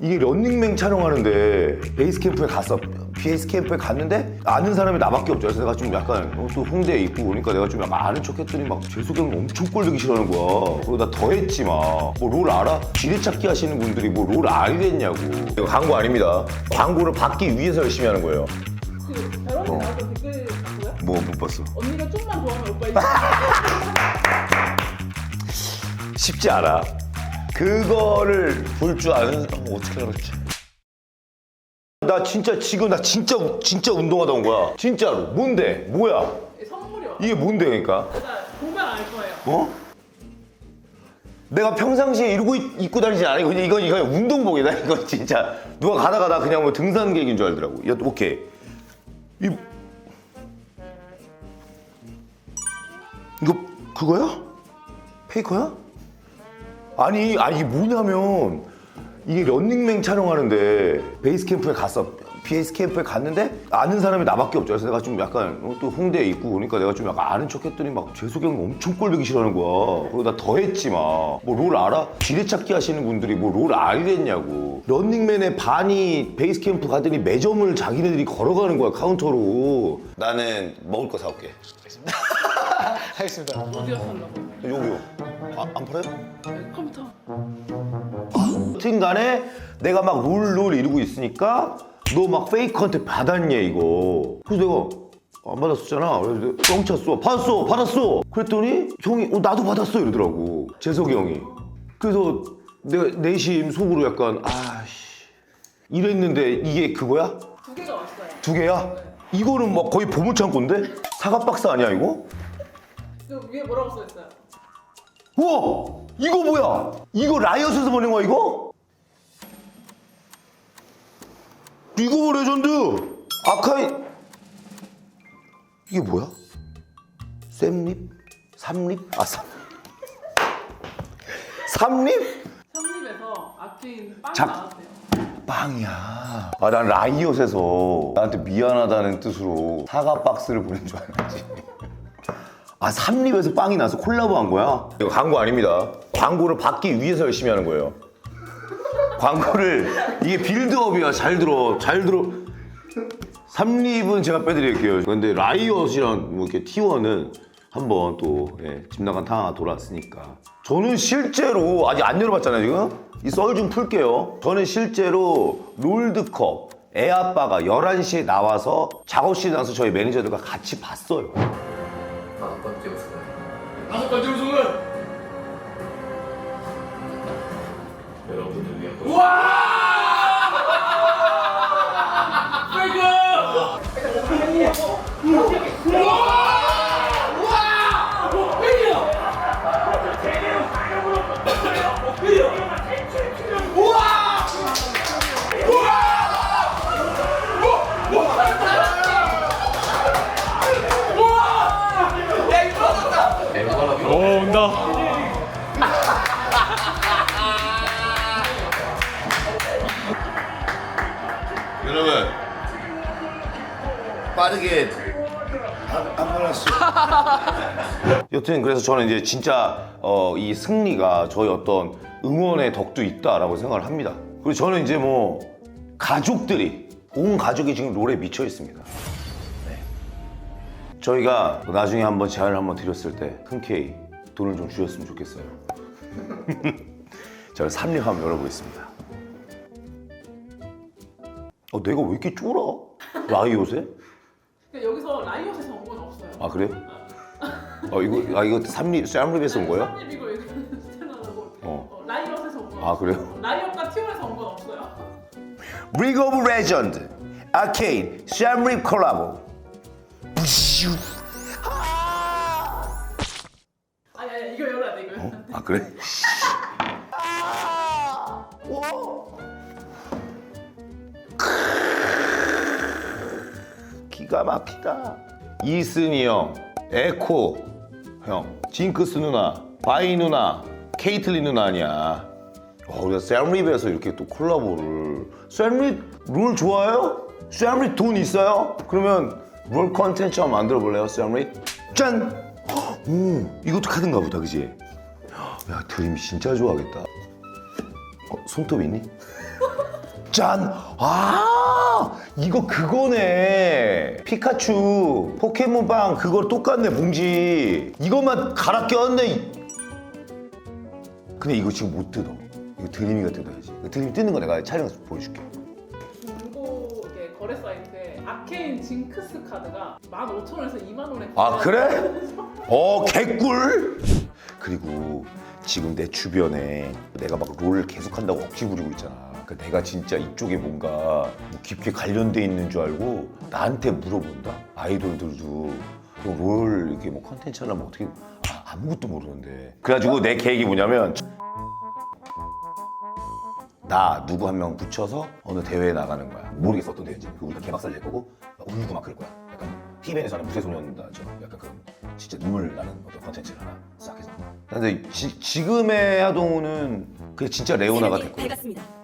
이게 런닝맨 촬영하는데 베이스 캠프에 갔어. 베이스 캠프에 갔는데 아는 사람이 나밖에 없죠. 그래서 내가 좀 약간 어, 또 홍대에 있고 그러니까 내가 좀 약간 아는 척했더니 막형 엄청 꼴보기 싫어하는 거야. 그리고 나 더 했지 막. 뭐 롤 알아? 지뢰찾기 하시는 분들이 뭐 롤 알겠냐고. 이거 광고 아닙니다. 광고를 받기 위해서 열심히 하는 거예요. 그 결혼식 나왔던 댓글 봤고요? 뭐 못 봤어. 언니가 좀만 좋아하면 오빠 이거 쉽지 않아. 그거를 볼 줄 아는 사람 어떻게 알았지? 나 진짜 지금 나 진짜 진짜 운동하다 온 거야. 진짜로. 뭔데? 뭐야? 선물이. 이게 뭔데 그러니까? 일단 보면 알 거예요. 어? 내가 평상시에 이러고 입- 입고 다니지 않아. 이거 이건 이거 운동복이다. 이거 진짜 누가 가다 가다 그냥 뭐 등산객인 줄 알더라고. 야, 오케이. 이 이거 그거야? 페이커야? 아니, 아니 뭐냐면 이게 런닝맨 촬영하는데 베이스 캠프에 갔어. 베이스 캠프에 갔는데 아는 사람이 나밖에 없죠. 그래서 내가 좀 약간 어, 또 홍대에 있고 그러니까 내가 좀 약간 아는 척 했더니 막 재석이 형이 엄청 꼴보기 싫어하는 거야. 나더 했지 막. 뭐 롤 알아? 지뢰찾기 하시는 분들이 뭐 롤 알겠냐고. 런닝맨의 반이 베이스 캠프 가더니 매점을 자기네들이 걸어가는 거야 카운터로. 나는 먹을 거 사올게. 하겠습니다. 어디 가서 살라고? 여기요. 아, 안 팔아요? 네, 컴퓨터. 여튼 간에 내가 막 롤 롤 이러고 있으니까 너 막 페이커한테 받았냐 이거 그래서 내가 안 받았었잖아 그래서 내가 뻥 찼어 받았어 받았어 그랬더니 형이 어, 나도 받았어 이러더라고 재석이 형이 그래서 내가 내심 속으로 약간 아씨 이랬는데 이게 그거야? 두 개가 왔어요. 두 개야? 이거는 막 거의 보물창고인데? 사과 박스 아니야 이거? 그 위에 뭐라고 써있어요? 우와! 이거 뭐야? 이거 라이엇에서 보낸 거야 이거? 이거 뭐 레전드! 아카이 이게 뭐야? 샘립? 삼립? 아 삼... 삼립? 삼립에서 아낀 빵이 작- 나왔대요. 빵이야 아 난 라이엇에서 나한테 미안하다는 뜻으로 사과 박스를 보낸 줄 알았지 아 삼립에서 빵이 나서 콜라보 한 거야? 이거 광고 아닙니다. 광고를 받기 위해서 열심히 하는 거예요. 광고를 이게 빌드업이야. 잘 들어. 잘 들어. 삼립은 제가 빼드릴게요. 근데 라이엇이랑 뭐 이렇게 T1은 한번 또 예, 집 나간 탕 하나 돌았으니까. 저는 실제로 아직 안 열어봤잖아요 지금? 이 썰 좀 풀게요. 저는 실제로 롤드컵 애 아빠가 11시에 나와서 작업실에 나와서 저희 매니저들과 같이 봤어요 다섯 번째 우승을. 다섯 번째 우승 빠르게 한 하나씩 여튼 그래서 저는 이제 진짜 어, 이 승리가 저희 어떤 응원의 덕도 있다라고 생각을 합니다 그리고 저는 이제 뭐 가족들이 온 가족이 지금 롤에 미쳐 있습니다 네. 저희가 나중에 한번 제안을 한번 드렸을 때 흔쾌히 돈을 좀 주셨으면 좋겠어요 저는 삼립 한번 열어보겠습니다 어, 내가 왜 이렇게 쫄아? 라이옷에? 그러니까 여기서 라이엇에서 온 건 없어요. 아 그래요? 어 이거 아 이거 삼립 쌈립에서 온 거예요? 삼립이고 이거 스텔라고. 어. 어, 라이엇에서 온 거. 아, 그래요? 라이엇과 티원에서 온 건 없어요. 리그 오브 레전드 아케인 쌈립 콜라보 부슈. 아니 아니 이거 열어야 돼 이거. 열어야 돼. 아 그래? 기가 막히다 이슨이 형 에코 형 징크스 누나 바이 누나 케이틀린 누나 아니야 어, 우리가 샘립에서 이렇게 또 콜라보를 샘립 롤 좋아해요? 샘립 돈 있어요? 그러면 롤 컨텐츠 한번 만들어 볼래요 샘립? 짠! 헉, 오 이것도 카드인가 보다 그지? 야 드림 진짜 좋아하겠다 어, 손톱 있니? 짠! 아! 이거 그거네. 피카츄 포켓몬빵 그거 똑같네 봉지. 이것만 갈아 꼈네. 근데 이거 지금 못 뜯어. 이거 드림이가 뜯어야지. 이거 드림이 뜯는 거 내가 촬영해서 보여줄게. 중고 이게 거래 사이트에 아케인 징크스 카드가 15,000원에서 2만 원에 아 그래? 어 개꿀. 그리고 지금 내 주변에 내가 막 롤 계속 한다고 억지 부리고 있잖아. 그러니까 내가 진짜 이쪽에 뭔가 뭐 깊게 관련돼 있는 줄 알고 나한테 물어본다. 아이돌들도 그롤 이렇게 뭐 컨텐츠 하려면 어떻게 아, 아무것도 모르는데. 그래가지고 내 계획이 뭐냐면 나 누구 한 명 붙여서 어느 대회에 나가는 거야. 모르겠어 어떤 대회인지. 그 우리가 개박살 낼 거고 울고 막 그럴 거야. 약간 TV에서 하는 무쇠소년단처 약간 그런 진짜 눈물 나는 어떤 컨텐츠를 하나 싹 해서. 근데 지, 지금의 하동우는 그게 진짜 레오나가 됐고. 밝았습니다.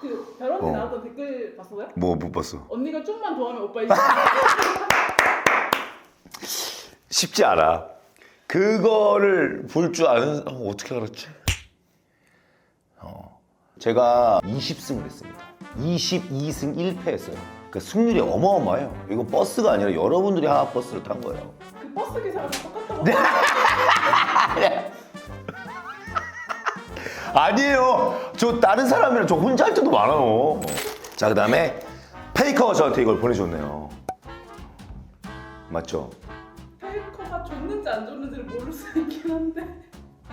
그 별언니 어. 나왔던 댓글 봤어요? 뭐 못 봤어. 언니가 좀만 더 하면 오빠 이제 쉽지 않아. 그거를 볼 줄 아는 어, 어떻게 알았지? 어. 제가 20승을 했습니다. 22승 1패 했어요. 그 승률이 어마어마해요. 이거 버스가 아니라 여러분들이 하나 버스를 탄 거예요. 그 버스 기사랑 똑같다고 네. 아니에요. 저 다른 사람이랑 저 혼자 할 때도 많아요. 자, 그 다음에 페이커가 저한테 이걸 보내줬네요. 맞죠? 페이커가 줬는지 안 줬는지를 모를 수 있긴 한데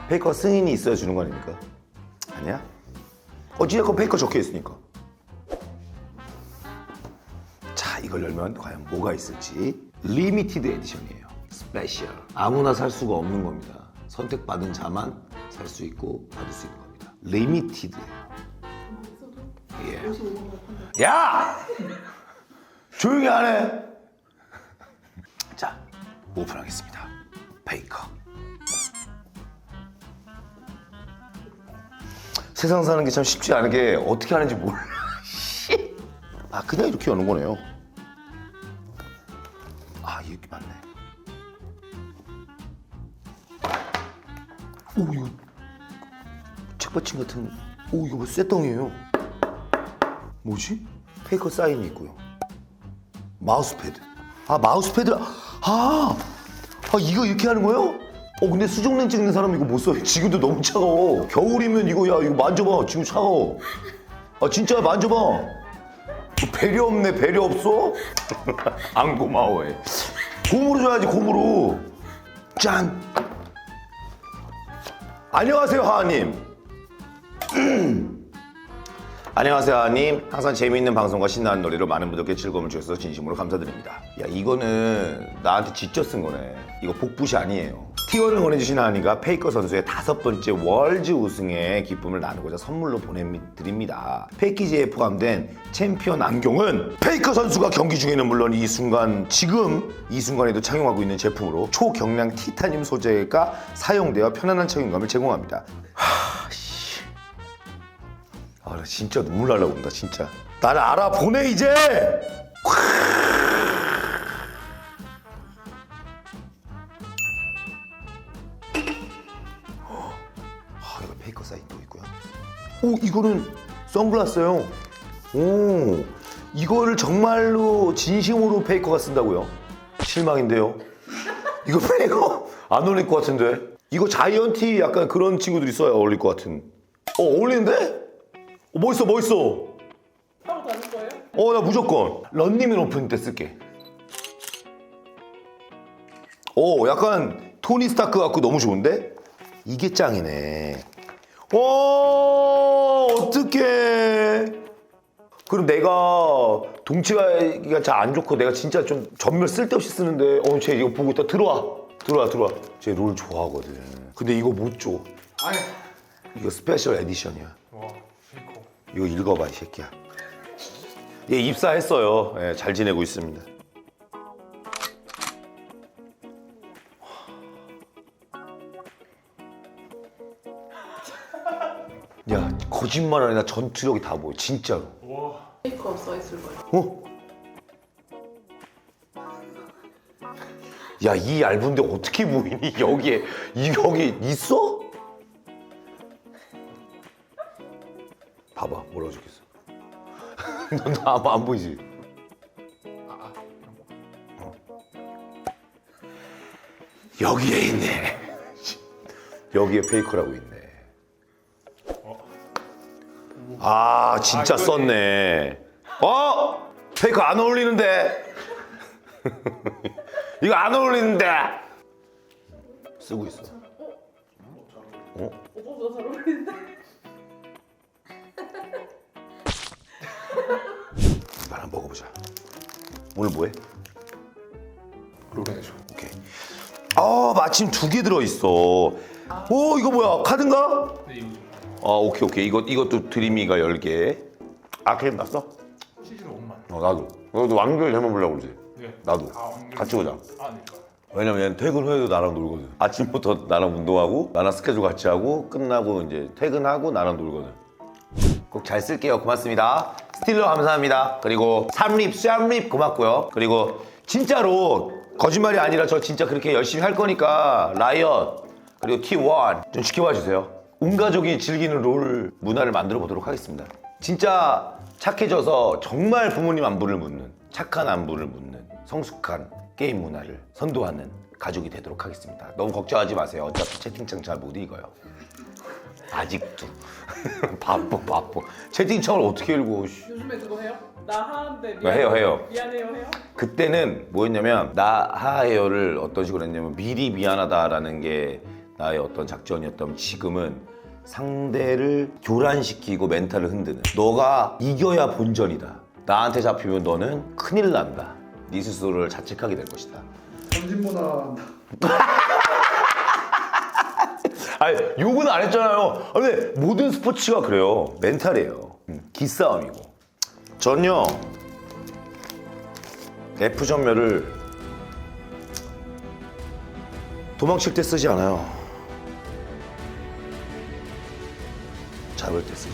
페이커 승인이 있어야 주는 거 아닙니까? 아니야? 어찌됐건 페이커 적혀 있으니까. 자, 이걸 열면 과연 뭐가 있을지. 리미티드 에디션이에요. 스페셜. 아무나 살 수가 없는 겁니다. 선택받은 자만 살 수 있고 받을 수 있는 겁니다. 리미티드예요. 예. 55만 원 판다 야! 조용히 하네. 자, 오픈하겠습니다. 페이커. 세상 사는 게 참 쉽지 않은 게 어떻게 하는지 몰라. 씨. 아, 그냥 이렇게 여는 거네요. 아, 이렇게 맞네. 오, 이거 책받침 같은. 오, 이거 뭐 쇠덩이에요. 뭐지? 페이커 사인이 있고요. 마우스패드. 아 마우스패드. 아, 아 이거 이렇게 하는 거예요? 어 근데 수정렌 찍는 사람 이거 못 써요. 지금도 너무 차가워. 겨울이면 이거 야 이거 만져봐. 지금 차가워. 아 진짜 만져봐. 배려 없네 배려 없어? 안 고마워해. 곰으로 줘야지 곰으로. 짠. 안녕하세요 하하님. 안녕하세요, 하님. 항상 재미있는 방송과 신나는 노래로 많은 분들께 즐거움을 주셔서 진심으로 감사드립니다. 야, 이거는 나한테 직접 쓴 거네. 이거 복붙이 아니에요. 티어를 보내주신 하니가 페이커 선수의 다섯 번째 월즈 우승의 기쁨을 나누고자 선물로 보내드립니다. 패키지에 포함된 챔피언 안경은 페이커 선수가 경기 중에는 물론 이 순간, 지금 이 순간에도 착용하고 있는 제품으로 초경량 티타늄 소재가 사용되어 편안한 착용감을 제공합니다. 하, 진짜 눈물 날라 온다, 진짜. 나를 알아보내, 이제! 아, 이거 페이커 사인도 있고요. 오, 이거는 선글라스예요. 오, 이거를 정말로 진심으로 페이커가 쓴다고요? 실망인데요. 이거 페이커 안 어울릴 것 같은데. 이거 자이언티 약간 그런 친구들이 써야 어울릴 것 같은. 어, 어울리는데? 어, 멋있어, 멋있어. 하고 다닐 거예요? 어, 나 무조건. 런닝맨 오픈 때 쓸게. 오, 약간 토니 스타크 같고 너무 좋은데? 이게 짱이네. 와, 어떡해. 그럼 내가 동치가 잘 안 좋고 내가 진짜 좀 전멸 쓸데없이 쓰는데 어, 쟤 이거 보고 있다 들어와. 들어와, 들어와. 쟤 롤 좋아하거든. 근데 이거 못 줘. 아니. 이거 스페셜 에디션이야. 와, 페 이거 읽어봐 이 새끼야. 얘 입사했어요. 예, 잘 지내고 있습니다. 야 거짓말 아니라 전투력이 다 보여 진짜로. 와. 페이커 써있을 거예요 어? 야 이 얇은데 어떻게 보이니 여기에 이 여기 있어? 너안 안 보이지? 여기에 있네. 여기에 페이커라고 있네. 아 진짜 썼네. 어? 페이커 안 어울리는데. 이거 안 어울리는데. 쓰고 있어. 어? 오빠보다 잘 어울리는데. 한번 먹어보자 오늘 뭐해? 롤해줘. 오케이. 아 마침 두 개 들어있어. 오 이거 뭐야 카드인가? 네 이거 아 오케이 오케이 이거 이것도 드림이가 열 개. 아케인 났어? 시즌 5만. 어 나도. 너도 왕들 잘못 보려고 그러지? 네. 나도. 아. 같이 오자. 아, 네. 왜냐면 얘는 퇴근 후에도 나랑 놀거든. 아침부터 나랑 운동하고 나랑 스케줄 같이 하고 끝나고 이제 퇴근하고 나랑 놀거든. 꼭 잘 쓸게요. 고맙습니다. 스틸러 감사합니다. 그리고 삼립, 쌈립 고맙고요. 그리고 진짜로 거짓말이 아니라 저 진짜 그렇게 열심히 할 거니까 라이엇 그리고 T1 좀 지켜봐 주세요. 온 가족이 즐기는 롤 문화를 만들어 보도록 하겠습니다. 진짜 착해져서 정말 부모님 안부를 묻는 착한 안부를 묻는 성숙한 게임 문화를 선도하는 가족이 되도록 하겠습니다. 너무 걱정하지 마세요. 어차피 채팅창 잘 못 읽어요. 아직도 바빠 바빠 채팅창을 어떻게 읽어 씨. 요즘에 그거 해요? 나 하는데 네, 미안해요. 해요, 해요. 미안해요 해요? 그때는 뭐였냐면 나 하해요를 어떤 식으로 했냐면 미리 미안하다라는 게 나의 어떤 작전이었다면 지금은 상대를 교란시키고 멘탈을 흔드는 너가 이겨야 본전이다 나한테 잡히면 너는 큰일 난다 네 스스로를 자책하게 될 것이다 전진보다 아니 욕은 안 했잖아요. 아, 근데 모든 스포츠가 그래요. 멘탈이에요. 음, 기싸움이고. 전요 F 전멸을 도망칠 때 쓰지 않아요. 잡을 때 쓰지.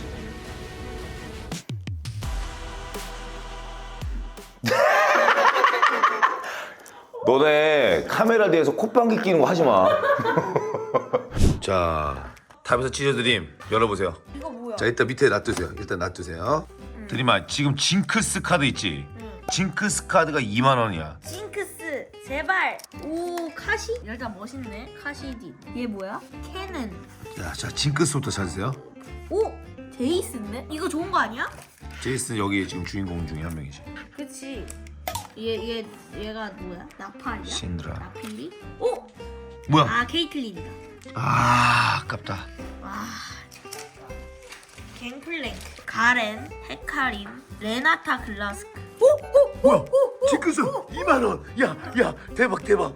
너네 카메라 뒤에서 콧방귀 끼는 거 하지 마. 자, 탑에서 찢어드림 열어보세요. 이거 뭐야? 자, 일단 밑에 놔두세요. 일단 놔두세요. 드림아, 지금 징크스 카드 있지? 징크스 카드가 2만 원이야. 징크스 제발 오 카시 일단 멋있네 카시디 얘 뭐야 캐는 자, 자, 징크스부터 찾으세요. 오 제이스인데 이거 좋은 거 아니야? 제이슨 여기 지금 주인공 중에 한 명이지. 그치 얘 얘 얘가 뭐야 나팔이야 신드라. 나필리 오 뭐야? 아 케이틀린이다 아, 아깝다. 와 갱플랭크 가렌 헤카림 레나타 글라스크 오오오오 징크스 2만 원. 야, 야, 대박, 대박.